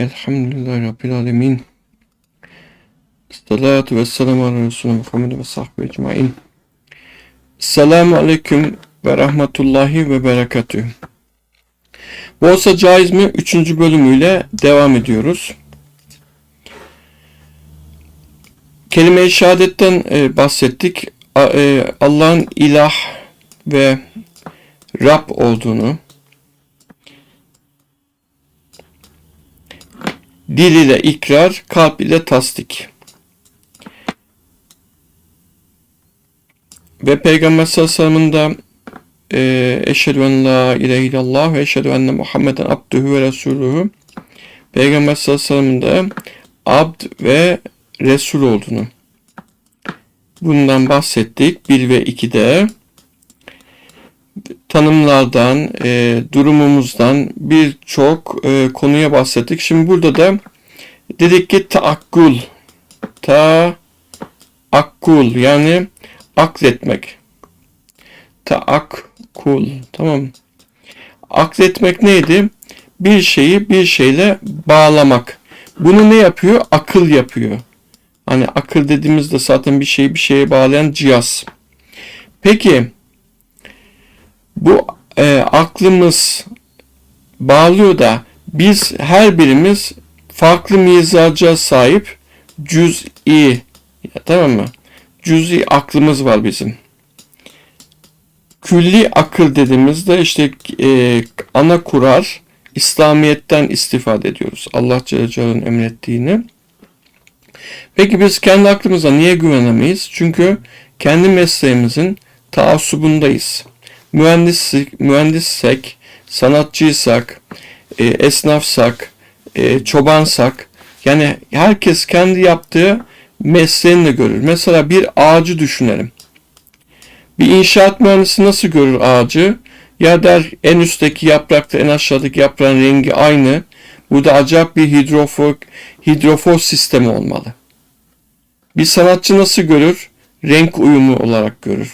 Elhamdülillahi Rabbil Alemin. Salatu ve selamu ala Resulü Muhammed ve sahbihi ecmain. Selamu Aleyküm ve Rahmetullahi ve Berekatühü. Borsa Caiz mi? Üçüncü bölümüyle devam ediyoruz. Kelime-i şehadetten e, bahsettik. E, Allah'ın ilah ve Rab olduğunu, dil ile ikrar, kalp ile tasdik. Ve Peygamber sallallahu aleyhi ve sellem'in de e, eşhedü en la ve eşhedü enne Muhammeden abdühü ve resuluhu Peygamber sallallahu aleyhi abd ve resul olduğunu bundan bahsettik. 1 ve 2'de tanımlardan, e, durumumuzdan birçok e, konuya bahsettik. Şimdi burada da dedik ki taakkul, taakkul yani akletmek. Taakkul, tamam. Akletmek neydi? Bir şeyi bir şeyle bağlamak. Bunu ne yapıyor? Akıl yapıyor. Hani akıl dediğimizde zaten bir şeyi bir şeye bağlayan cihaz. Peki aklımız bağlıyor da biz her birimiz farklı mizaca sahip cüz'i tamam mı? Cüz'i aklımız var bizim. Külli akıl dediğimizde işte e, ana kurar İslamiyet'ten istifade ediyoruz. Allah Celle Celaluhu'nun emrettiğini. Peki biz kendi aklımıza niye güvenemeyiz? Çünkü kendi mesleğimizin taassubundayız. Mühendissek, mühendissek, sanatçıysak, e, esnafsak, e, çobansak, yani herkes kendi yaptığı mesleğini görür. Mesela bir ağacı düşünelim. Bir inşaat mühendisi nasıl görür ağacı? Ya der en üstteki yaprakta en aşağıdaki yaprağın rengi aynı. Burada acayip bir hidrofor, hidrofor sistemi olmalı. Bir sanatçı nasıl görür? Renk uyumu olarak görür.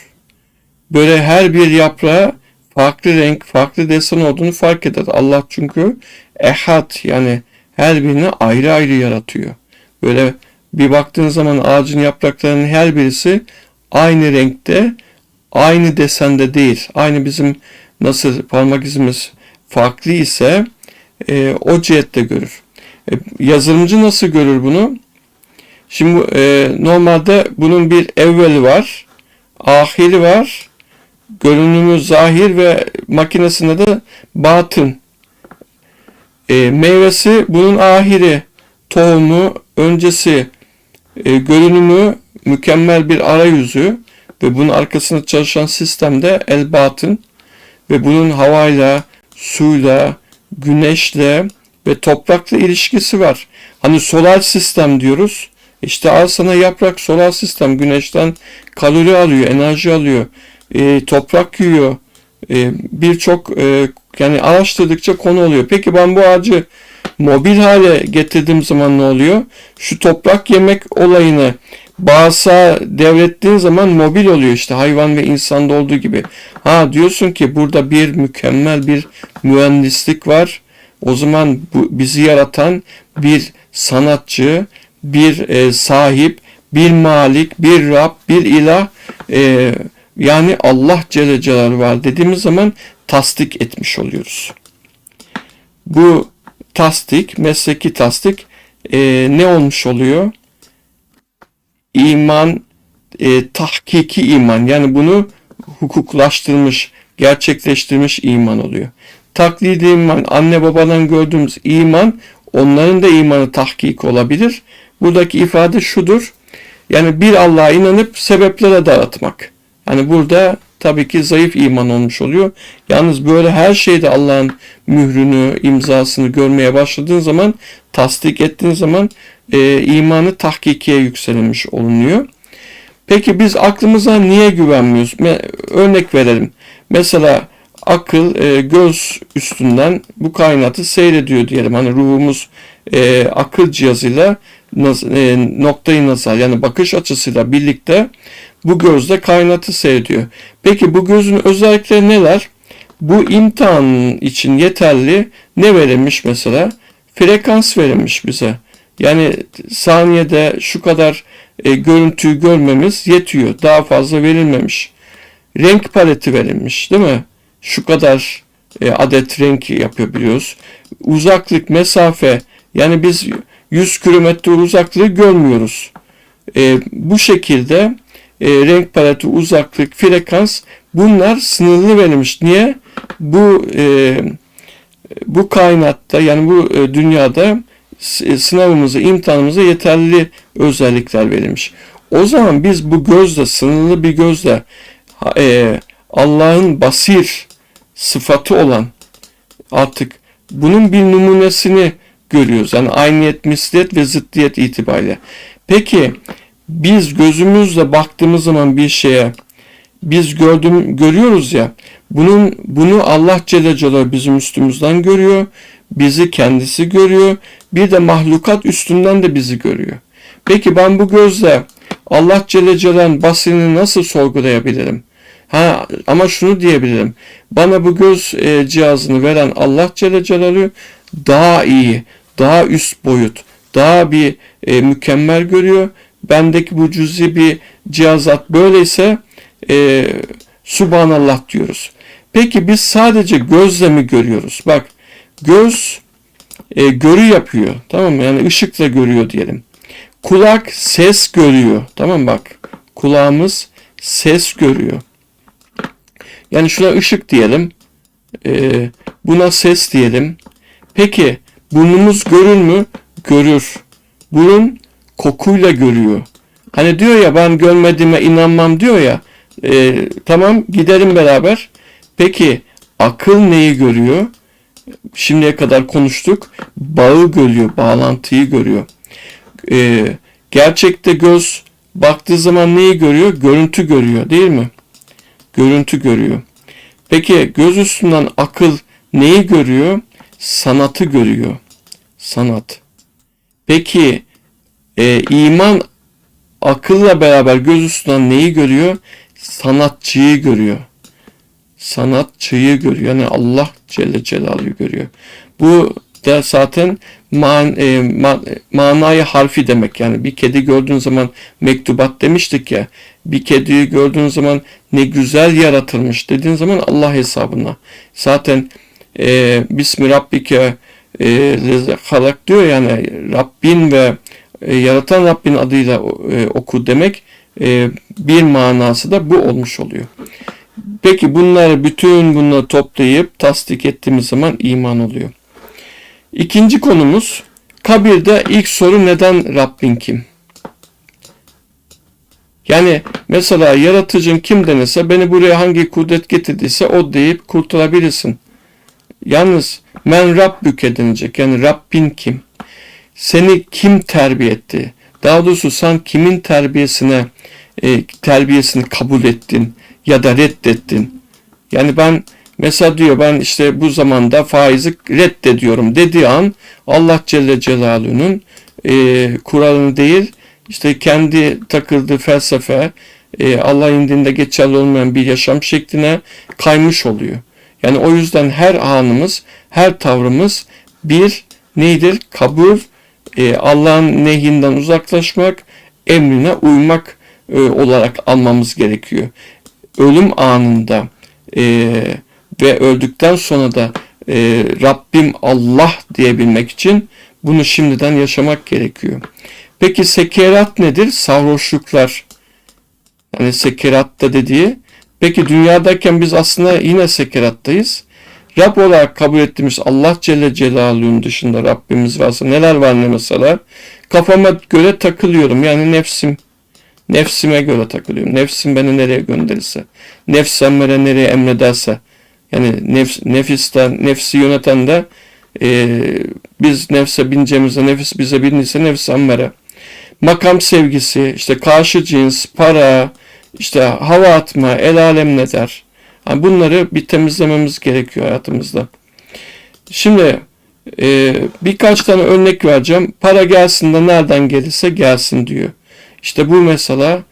Böyle her bir yaprağa farklı renk, farklı desen olduğunu fark eder. Allah çünkü ehad yani her birini ayrı ayrı yaratıyor. Böyle bir baktığın zaman ağacın yapraklarının her birisi aynı renkte, aynı desende değil. Aynı bizim nasıl parmak izimiz farklı ise e, o cihette görür. E, yazılımcı nasıl görür bunu? Şimdi e, normalde bunun bir evveli var, ahiri var, görünümü zahir ve makinesinde de batın. E, meyvesi bunun ahiri, tohumu, öncesi, e, görünümü mükemmel bir arayüzü ve bunun arkasında çalışan sistemde el batın ve bunun havayla, suyla, güneşle ve toprakla ilişkisi var. Hani solar sistem diyoruz. İşte al sana yaprak solar sistem güneşten kalori alıyor, enerji alıyor, e, toprak yiyor. E, Birçok e, yani araştırdıkça konu oluyor. Peki ben bu ağacı mobil hale getirdiğim zaman ne oluyor? Şu toprak yemek olayını bağırsağa devrettiğin zaman mobil oluyor işte hayvan ve insanda olduğu gibi. Ha diyorsun ki burada bir mükemmel bir mühendislik var. O zaman bu bizi yaratan bir sanatçı, bir e, sahip, bir malik, bir Rab, bir ilah e, yani Allah Celle Celaluhu var dediğimiz zaman tasdik etmiş oluyoruz. Bu tasdik, mesleki tasdik e, ne olmuş oluyor? İman, e, tahkiki iman yani bunu hukuklaştırmış, gerçekleştirmiş iman oluyor. Taklidi iman, anne babadan gördüğümüz iman, onların da imanı tahkik olabilir. Buradaki ifade şudur. Yani bir Allah'a inanıp sebeplere dağıtmak. Yani burada tabii ki zayıf iman olmuş oluyor. Yalnız böyle her şeyde Allah'ın mührünü, imzasını görmeye başladığın zaman, tasdik ettiğin zaman e, imanı tahkikiye yükselmiş olunuyor. Peki biz aklımıza niye güvenmiyoruz? Örnek verelim. Mesela akıl e, göz üstünden bu kainatı seyrediyor diyelim. Hani ruhumuz e, akıl cihazıyla e, noktayı nazar yani bakış açısıyla birlikte bu gözle kainatı seyrediyor. Peki bu gözün özellikleri neler? Bu imtihan için yeterli ne verilmiş mesela? frekans verilmiş bize. Yani saniyede şu kadar e, görüntüyü görmemiz yetiyor. Daha fazla verilmemiş. Renk paleti verilmiş değil mi? Şu kadar e, adet renk yapabiliyoruz. Uzaklık, mesafe yani biz 100 kilometre uzaklığı görmüyoruz. E, bu şekilde e, renk paleti, uzaklık, frekans bunlar sınırlı verilmiş. Niye? Bu e, bu kainatta yani bu e, dünyada s- sınavımıza, imtihanımıza yeterli özellikler verilmiş. O zaman biz bu gözle, sınırlı bir gözle e, Allah'ın basir sıfatı olan artık bunun bir numunesini görüyoruz. Yani ayniyet, misliyet ve zıddiyet itibariyle. Peki biz gözümüzle baktığımız zaman bir şeye biz gördüm görüyoruz ya bunun bunu Allah Celle Celaluhu bizim üstümüzden görüyor. Bizi kendisi görüyor. Bir de mahlukat üstünden de bizi görüyor. Peki ben bu gözle Allah Celle Celaluhu'nun basirini nasıl sorgulayabilirim? Ha ama şunu diyebilirim. Bana bu göz e, cihazını veren Allah Celle Celaluhu daha iyi, daha üst boyut, daha bir e, mükemmel görüyor. Bendeki bu cüzi bir cihazat böyleyse e, Subhanallah diyoruz. Peki biz sadece gözle mi görüyoruz? Bak göz e, görü yapıyor. Tamam mı? Yani ışıkla görüyor diyelim. Kulak ses görüyor. Tamam mı? bak. Kulağımız ses görüyor. Yani şuna ışık diyelim. E, buna ses diyelim. Peki burnumuz görür mü? Görür. Burun kokuyla görüyor. Hani diyor ya ben görmediğime inanmam diyor ya. E, tamam gidelim beraber. Peki akıl neyi görüyor? Şimdiye kadar konuştuk. Bağı görüyor, bağlantıyı görüyor. E, gerçekte göz baktığı zaman neyi görüyor? Görüntü görüyor değil mi? Görüntü görüyor. Peki göz üstünden akıl neyi görüyor? Sanatı görüyor. Sanat. Peki e, iman akılla beraber göz üstünden neyi görüyor? Sanatçıyı görüyor. Sanatçıyı görüyor. Yani Allah Celle Celaluhu görüyor. Bu da zaten man, e, ma, manayı harfi demek. Yani bir kedi gördüğün zaman mektubat demiştik ya. Bir kediyi gördüğün zaman ne güzel yaratılmış dediğin zaman Allah hesabına. Zaten e, Bismi Rabbike e, halak diyor yani Rabbin ve e, yaratan Rabbin adıyla e, oku demek e, bir manası da bu olmuş oluyor. Peki bunları bütün bunları toplayıp tasdik ettiğimiz zaman iman oluyor. İkinci konumuz kabirde ilk soru neden Rabbin kim? Yani mesela yaratıcın kim denirse beni buraya hangi kudret getirdiyse o deyip kurtulabilirsin. Yalnız men Rabbüke denilecek. Yani Rabbin kim? Seni kim terbiye etti? Daha doğrusu sen kimin terbiyesine e, terbiyesini kabul ettin ya da reddettin? Yani ben mesela diyor ben işte bu zamanda faizi reddediyorum dediği an Allah Celle Celaluhu'nun e, kuralını değil işte kendi takıldığı felsefe e, Allah indinde geçerli olmayan bir yaşam şekline kaymış oluyor. Yani o yüzden her anımız, her tavrımız bir nedir? Kabul, e, Allah'ın nehinden uzaklaşmak, emrine uymak e, olarak almamız gerekiyor. Ölüm anında e, ve öldükten sonra da e, Rabbim Allah diyebilmek için bunu şimdiden yaşamak gerekiyor. Peki sekerat nedir? Sarhoşluklar. Yani sekeratta dediği. Peki dünyadayken biz aslında yine sekerattayız. Rab olarak kabul ettiğimiz Allah Celle Celaluhu'nun dışında Rabbimiz varsa neler var ne mesela? Kafama göre takılıyorum. Yani nefsim. Nefsime göre takılıyorum. Nefsim beni nereye gönderirse. Nefsem beni nereye emrederse. Yani nefs, nefisten, nefsi yöneten de e, biz nefse bineceğimizde nefis bize binirse nefs emmere. Makam sevgisi, işte karşı cins, para, işte hava atma, el alem ne der. Yani bunları bir temizlememiz gerekiyor hayatımızda. Şimdi e, birkaç tane örnek vereceğim. Para gelsin de nereden gelirse gelsin diyor. İşte bu mesela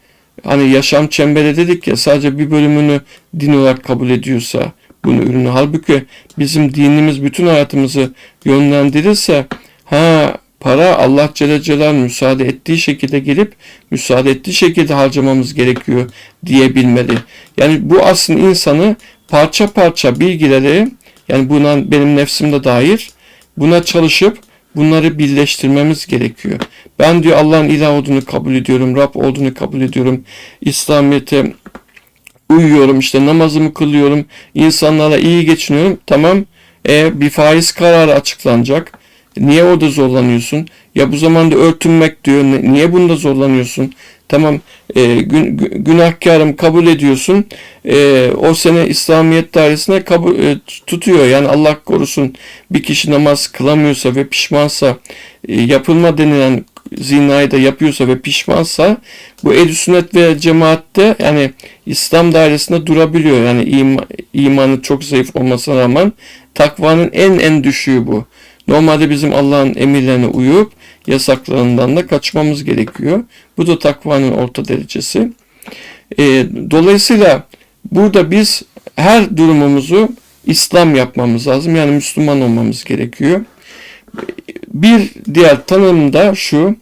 hani yaşam çemberi dedik ya sadece bir bölümünü din olarak kabul ediyorsa bunun ürünü. Halbuki bizim dinimiz bütün hayatımızı yönlendirirse Ha para Allah Celle Celaluhu müsaade ettiği şekilde gelip müsaade ettiği şekilde harcamamız gerekiyor diyebilmeli. Yani bu aslında insanı parça parça bilgileri yani buna benim nefsimde dair buna çalışıp bunları birleştirmemiz gerekiyor. Ben diyor Allah'ın ilah olduğunu kabul ediyorum, Rab olduğunu kabul ediyorum. İslamiyet'e uyuyorum, işte namazımı kılıyorum, insanlarla iyi geçiniyorum. Tamam, e, bir faiz kararı açıklanacak. Niye orada zorlanıyorsun? Ya bu zamanda örtünmek diyor. Niye bunda zorlanıyorsun? Tamam e, gün, gü- günahkarım kabul ediyorsun. E, o sene İslamiyet dairesine kabul e, tutuyor. Yani Allah korusun bir kişi namaz kılamıyorsa ve pişmansa e, yapılma denilen zinayı da yapıyorsa ve pişmansa bu ehl sünnet ve cemaatte yani İslam dairesinde durabiliyor. Yani ima, imanı çok zayıf olmasına rağmen takvanın en en düşüğü bu. Normalde bizim Allah'ın emirlerine uyup yasaklarından da kaçmamız gerekiyor. Bu da takvanın orta derecesi. E, dolayısıyla burada biz her durumumuzu İslam yapmamız lazım. Yani Müslüman olmamız gerekiyor. Bir diğer tanım da şu.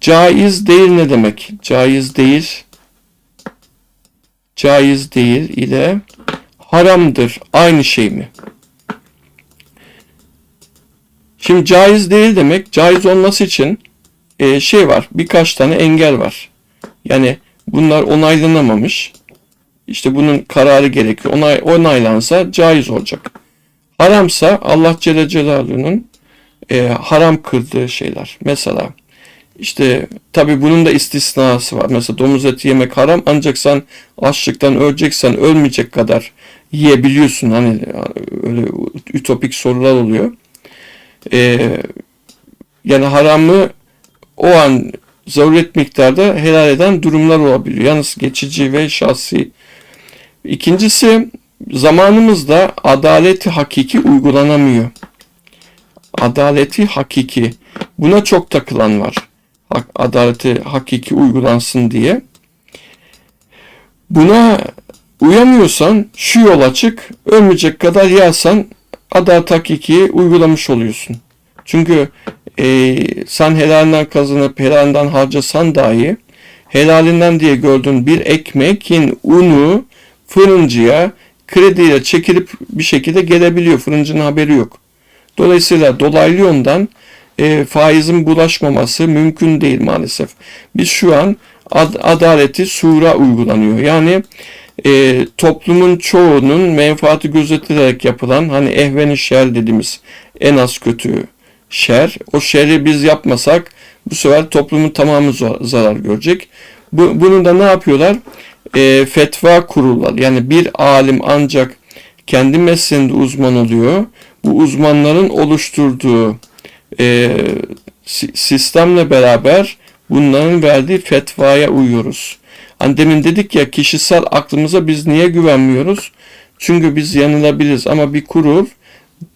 Caiz değil ne demek? Caiz değil. Caiz değil ile haramdır. Aynı şey mi? Şimdi caiz değil demek, caiz olması için e, şey var, birkaç tane engel var. Yani bunlar onaylanamamış. İşte bunun kararı gerekiyor. Onay, onaylansa caiz olacak. Haramsa Allah Celle Celaluhu'nun e, haram kıldığı şeyler. Mesela işte tabi bunun da istisnası var. Mesela domuz eti yemek haram ancak sen açlıktan öleceksen ölmeyecek kadar yiyebiliyorsun. Hani öyle ütopik sorular oluyor. Ee, yani haramı o an zaruret miktarda helal eden durumlar olabiliyor. Yalnız geçici ve şahsi. İkincisi zamanımızda adaleti hakiki uygulanamıyor. Adaleti hakiki. Buna çok takılan var. Adaleti hakiki uygulansın diye. Buna uyamıyorsan şu yola çık, ölmeyecek kadar yersen adalet hakiki uygulamış oluyorsun. Çünkü e, sen helalinden kazanıp helalinden harcasan dahi helalinden diye gördüğün bir ekmekin unu fırıncıya krediyle çekilip bir şekilde gelebiliyor. Fırıncının haberi yok. Dolayısıyla dolaylı yoldan e, faizin bulaşmaması mümkün değil maalesef. Biz şu an ad- adaleti sura uygulanıyor. Yani e, toplumun çoğunun menfaati gözetilerek yapılan hani ehveni şer dediğimiz en az kötü şer. O şerri biz yapmasak bu sefer toplumun tamamı zarar görecek. Bu, bunu da ne yapıyorlar? E, fetva kurullar. Yani bir alim ancak kendi mesleğinde uzman oluyor. Bu uzmanların oluşturduğu e, si- sistemle beraber bunların verdiği fetvaya uyuyoruz. Hani demin dedik ya kişisel aklımıza biz niye güvenmiyoruz? Çünkü biz yanılabiliriz ama bir kurul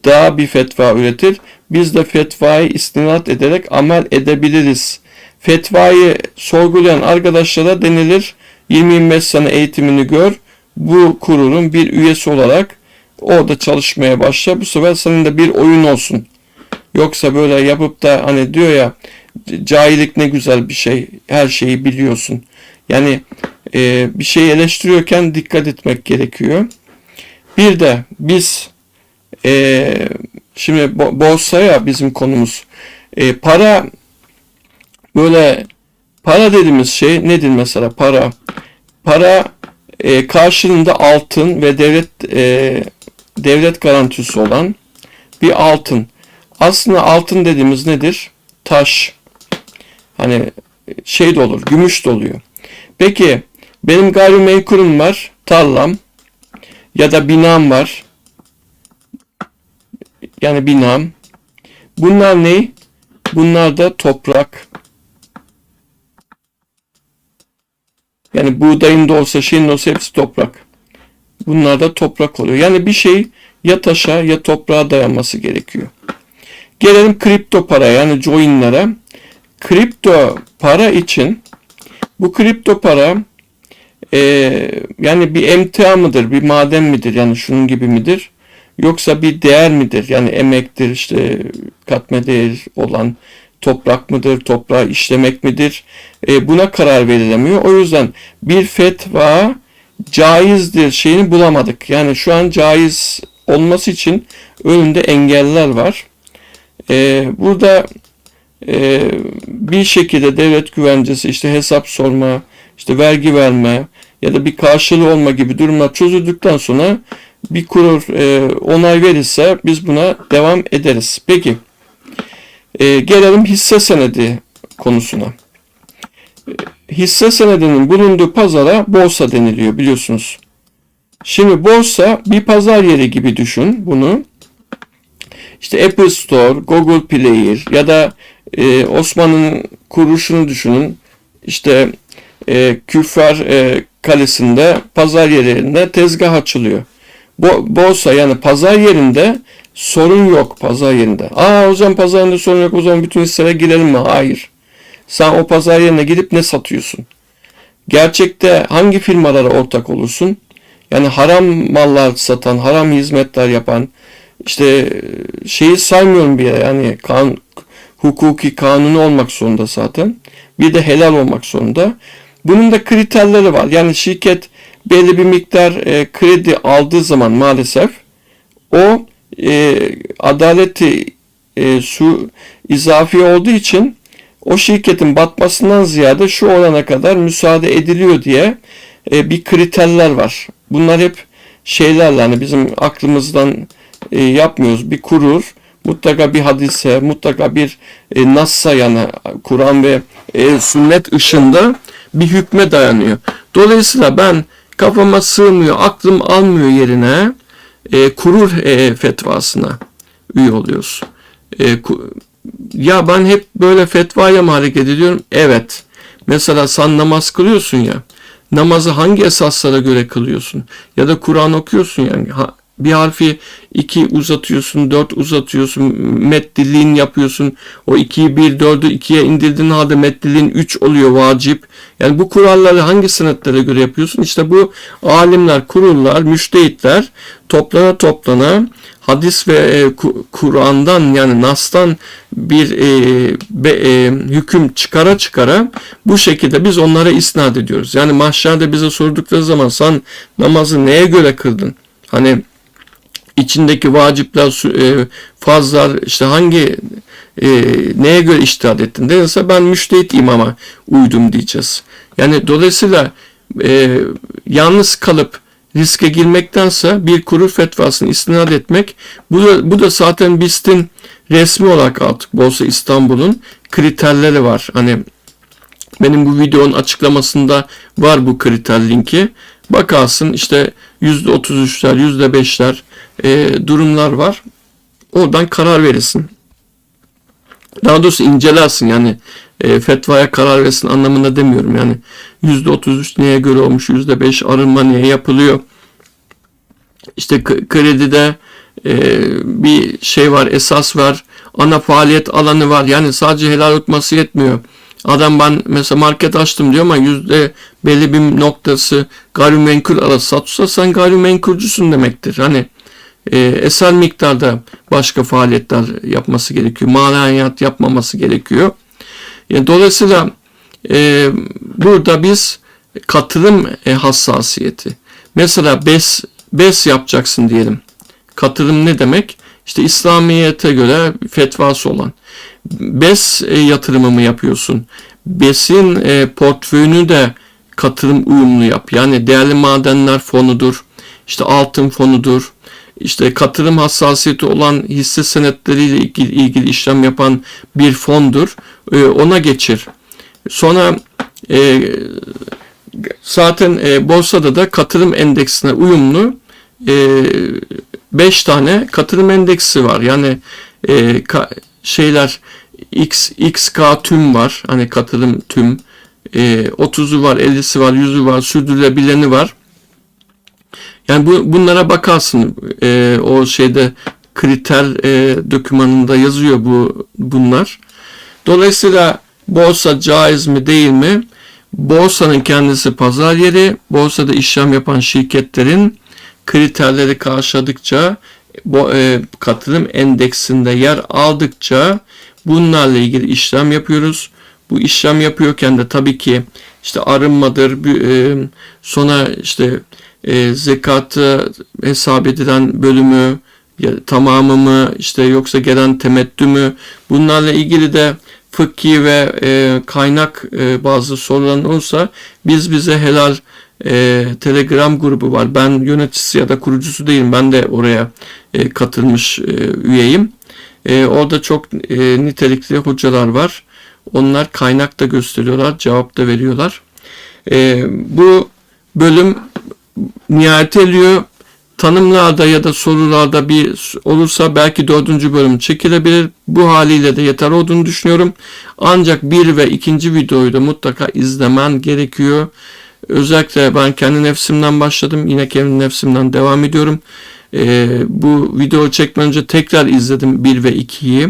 daha bir fetva üretir. Biz de fetvayı istinat ederek amel edebiliriz. Fetvayı sorgulayan arkadaşlara denilir 20-25 sene eğitimini gör. Bu kurulun bir üyesi olarak orada çalışmaya başla. Bu sefer senin de bir oyun olsun. Yoksa böyle yapıp da hani diyor ya cahillik ne güzel bir şey. Her şeyi biliyorsun. Yani e, bir şey eleştiriyorken dikkat etmek gerekiyor. Bir de biz e, şimdi bo- borsaya bizim konumuz. E, para böyle para dediğimiz şey nedir mesela para? Para e, karşılığında altın ve devlet e, devlet garantisi olan bir altın. Aslında altın dediğimiz nedir? Taş. Hani şey de olur gümüş de oluyor Peki benim gayrimenkulüm var, tarlam ya da binam var. Yani binam. Bunlar ne? Bunlar da toprak. Yani buğdayın da olsa şeyin olsa hepsi toprak. Bunlar da toprak oluyor. Yani bir şey ya taşa ya toprağa dayanması gerekiyor. Gelelim kripto para yani coinlere. Kripto para için bu kripto para e, yani bir emtia mıdır, bir maden midir, yani şunun gibi midir? Yoksa bir değer midir? Yani emektir, işte katma değer olan toprak mıdır, toprağı işlemek midir? E, buna karar verilemiyor. O yüzden bir fetva caizdir şeyini bulamadık. Yani şu an caiz olması için önünde engeller var. E, burada e, bir şekilde devlet güvencesi, işte hesap sorma, işte vergi verme ya da bir karşılığı olma gibi durumlar çözüldükten sonra bir kurur e, onay verirse biz buna devam ederiz. Peki e, gelelim hisse senedi konusuna. E, hisse senedinin bulunduğu pazara borsa deniliyor biliyorsunuz. Şimdi borsa bir pazar yeri gibi düşün bunu. İşte Apple Store, Google Play ya da e, Osman'ın kuruluşunu düşünün. İşte e, Küffar e, Kalesi'nde pazar yerinde tezgah açılıyor. Bo borsa yani pazar yerinde sorun yok pazar yerinde. Aa o zaman pazar yerinde sorun yok o zaman bütün hisselere girelim mi? Hayır. Sen o pazar yerine gidip ne satıyorsun? Gerçekte hangi firmalara ortak olursun? Yani haram mallar satan, haram hizmetler yapan, işte şeyi saymıyorum yere yani kan, hukuki kanunu olmak zorunda zaten. Bir de helal olmak zorunda. Bunun da kriterleri var. Yani şirket belli bir miktar e, kredi aldığı zaman maalesef o e, adaleti e, su izafi olduğu için o şirketin batmasından ziyade şu orana kadar müsaade ediliyor diye e, bir kriterler var. Bunlar hep şeylerle hani bizim aklımızdan e, yapmıyoruz. Bir kurur, mutlaka bir hadise, mutlaka bir e, nassa yani Kur'an ve e, sünnet ışığında bir hükme dayanıyor. Dolayısıyla ben kafama sığmıyor, aklım almıyor yerine e, kurur e, fetvasına üye oluyoruz. E, ku, ya ben hep böyle fetvaya mı hareket ediyorum? Evet. Mesela sen namaz kılıyorsun ya. Namazı hangi esaslara göre kılıyorsun? Ya da Kur'an okuyorsun yani. Ha, bir harfi iki uzatıyorsun, dört uzatıyorsun, meddiliğin yapıyorsun. O ikiyi bir, dördü ikiye indirdiğin halde meddiliğin üç oluyor vacip. Yani bu kuralları hangi sınıflara göre yapıyorsun? İşte bu alimler, kurullar, müştehitler toplana toplana hadis ve e, Kur'an'dan yani Nas'tan bir e, be, e, hüküm çıkara çıkara bu şekilde biz onlara isnat ediyoruz. Yani mahşerde bize sordukları zaman sen namazı neye göre kıldın? Hani içindeki vacipler, e, fazlar işte hangi e, neye göre iştihad ettin denirse ben müştehit imama uydum diyeceğiz. Yani dolayısıyla e, yalnız kalıp riske girmektense bir kurul fetvasını istinad etmek bu da, bu da zaten BIST'in resmi olarak artık Borsa İstanbul'un kriterleri var. Hani benim bu videonun açıklamasında var bu kriter linki. Bakarsın işte %33'ler, %5'ler e, durumlar var. Oradan karar verirsin. Daha doğrusu incelersin yani e, fetvaya karar versin anlamında demiyorum. Yani %33 neye göre olmuş, %5 arınma niye yapılıyor. İşte kredide e, bir şey var, esas var, ana faaliyet alanı var. Yani sadece helal tutması yetmiyor. Adam ben mesela market açtım diyor ama yüzde belli bir noktası gayrimenkul arası satsa sen gayrimenkulcüsün demektir. Hani e, eser miktarda başka faaliyetler yapması gerekiyor. Manayat yapmaması gerekiyor. Yani dolayısıyla e, burada biz katılım e, hassasiyeti. Mesela BES, BES yapacaksın diyelim. Katılım ne demek? İşte İslamiyet'e göre fetvası olan. BES e, yatırımı mı yapıyorsun? BES'in e, portföyünü de katılım uyumlu yap. Yani değerli madenler fonudur, işte altın fonudur, işte katılım hassasiyeti olan hisse senetleriyle ilgili, ilgili işlem yapan bir fondur. E, ona geçir. Sonra e, zaten e, borsada da katılım endeksine uyumlu 5 e, tane katılım endeksi var. Yani e, ka, şeyler X, XK tüm var. Hani katılım tüm. E, 30'u var, 50'si var, 100'ü var, sürdürülebileni var. Yani bu, bunlara bakarsın. E, o şeyde kriter e, dokümanında yazıyor bu bunlar. Dolayısıyla borsa caiz mi değil mi? Borsanın kendisi pazar yeri. Borsada işlem yapan şirketlerin kriterleri karşıladıkça bu e, katılım endeksinde yer aldıkça bunlarla ilgili işlem yapıyoruz. Bu işlem yapıyorken de tabii ki işte arınmadır, e, sonra işte e, zekatı hesap edilen bölümü, ya, tamamı mı, işte yoksa gelen temettü mü, bunlarla ilgili de fıkhi ve e, kaynak e, bazı soruların olursa biz bize helal e, Telegram grubu var. Ben yöneticisi ya da kurucusu değilim. Ben de oraya e, katılmış e, üyeyim. E, orada çok e, nitelikli hocalar var. Onlar kaynak da gösteriyorlar, cevap da veriyorlar. E, bu bölüm nihayet ediyor. Tanımlarda ya da sorularda bir olursa belki dördüncü bölüm çekilebilir. Bu haliyle de yeter olduğunu düşünüyorum. Ancak bir ve ikinci videoyu da mutlaka izlemen gerekiyor. Özellikle ben kendi nefsimden başladım. Yine kendi nefsimden devam ediyorum. Ee, bu video çekmeden önce tekrar izledim 1 ve 2'yi.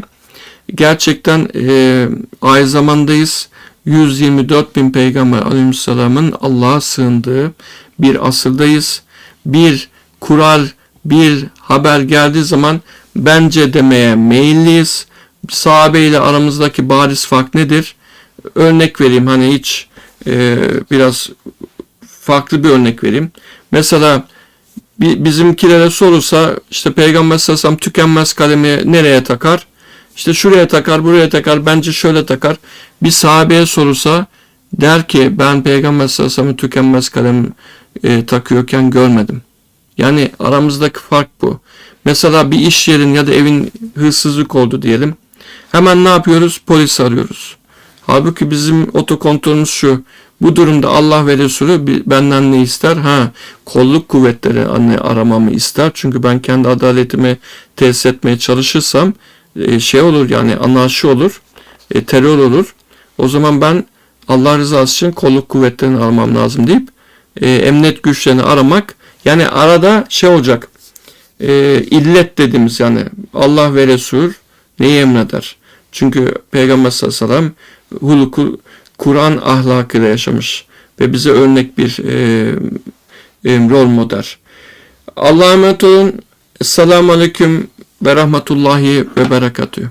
Gerçekten e, ay zamandayız. 124 bin peygamber aleyhisselamın Allah'a sığındığı bir asırdayız. Bir kural, bir haber geldiği zaman bence demeye meyilliyiz. Sahabe ile aramızdaki bariz fark nedir? Örnek vereyim hani hiç e, biraz farklı bir örnek vereyim. Mesela bi- bizimkilere sorulsa işte Peygamber sallallahu tükenmez kalemi nereye takar? İşte şuraya takar, buraya takar, bence şöyle takar. Bir sahabeye sorulsa der ki ben Peygamber sallallahu tükenmez kalem e, takıyorken görmedim. Yani aramızdaki fark bu. Mesela bir iş yerin ya da evin hırsızlık oldu diyelim. Hemen ne yapıyoruz? Polis arıyoruz. Halbuki bizim otokontrolümüz şu. Bu durumda Allah ve Resulü benden ne ister? Ha, kolluk kuvvetleri anne aramamı ister. Çünkü ben kendi adaletimi tesis etmeye çalışırsam e, şey olur yani anarşi olur, e, terör olur. O zaman ben Allah rızası için kolluk kuvvetlerini aramam lazım deyip e, emniyet güçlerini aramak yani arada şey olacak e, illet dediğimiz yani Allah ve Resul neyi emreder? Çünkü Peygamber sallallahu aleyhi ve sellem huluku Kur'an ahlakıyla yaşamış ve bize örnek bir e, e, rol model. Allah'a emanet olun. Esselamu Aleyküm ve Rahmetullahi ve Berekatühü.